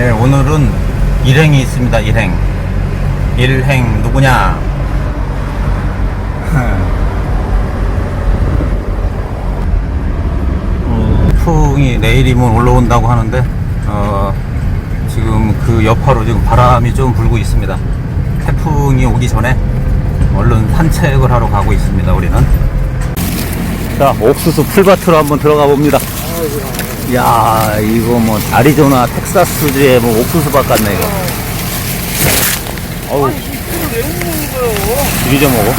네, 오늘은 일행이 있습니다. 일행. 일행 누구냐? 어, 풍이 내일이면 올라온다고 하는데 어, 지금 그 여파로 지금 바람이 좀 불고 있습니다. 태풍이 오기 전에 얼른 산책을 하러 가고 있습니다. 우리는. 자, 옥수수 풀밭으로 한번 들어가 봅니다. 야, 이거 뭐 아리조나 텍사스주의 뭐 옥수수밭 같네 이거. 어우. 이리 좀 먹어.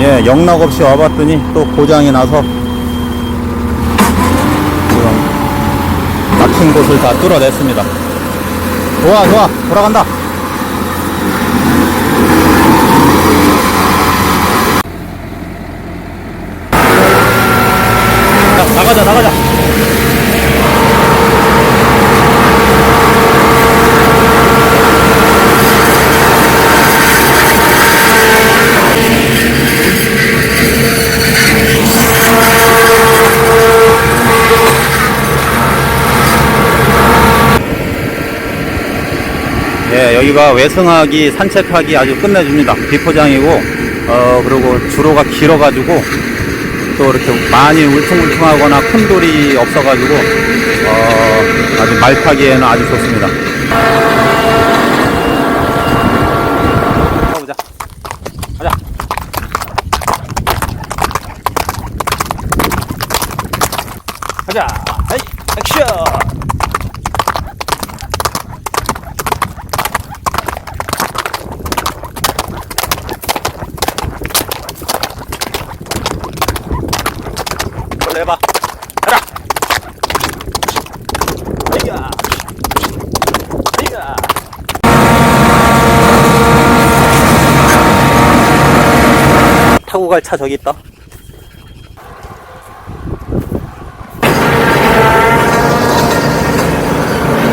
예, 영락 없이 와봤더니 또 고장이 나서 지금 막힌 곳을 다 뚫어냈습니다. 좋아, 좋아, 돌아간다. 나가자, 나가자. 예, 여기가 외승하기, 산책하기 아주 끝내줍니다. 비포장이고, 어, 그리고 주로가 길어가지고, 또 이렇게 많이 울퉁불퉁하거나 큰 돌이 없어가지고, 어, 아주 말 타기에는 아주 좋습니다. 가보자. 가자. 가자. 하이, 액션! 해봐. 가라. 이야. 이야. 타고 갈 차 저기 있다.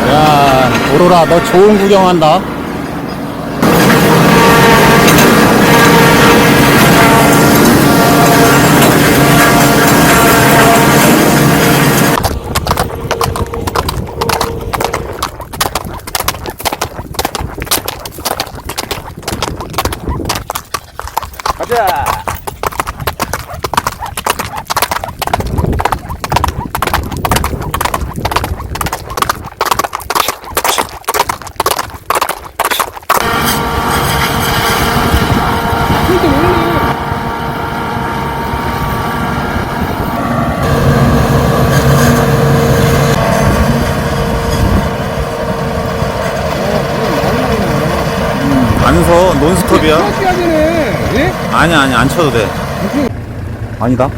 야, 오로라, 너 좋은 구경한다. 가자. 안 서, 논스톱이야. 하네. 예? 아니 아니 안 쳐도 돼 아니다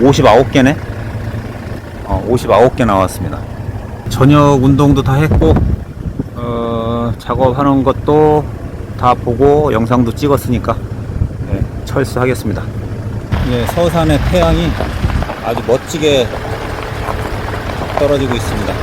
59개네 어 59개 나왔습니다 저녁 운동도 다 했고 어, 작업하는 것도 다 보고 영상도 찍었으니까 예, 철수하겠습니다 예, 서산의 태양이 아주 멋지게 떨어지고 있습니다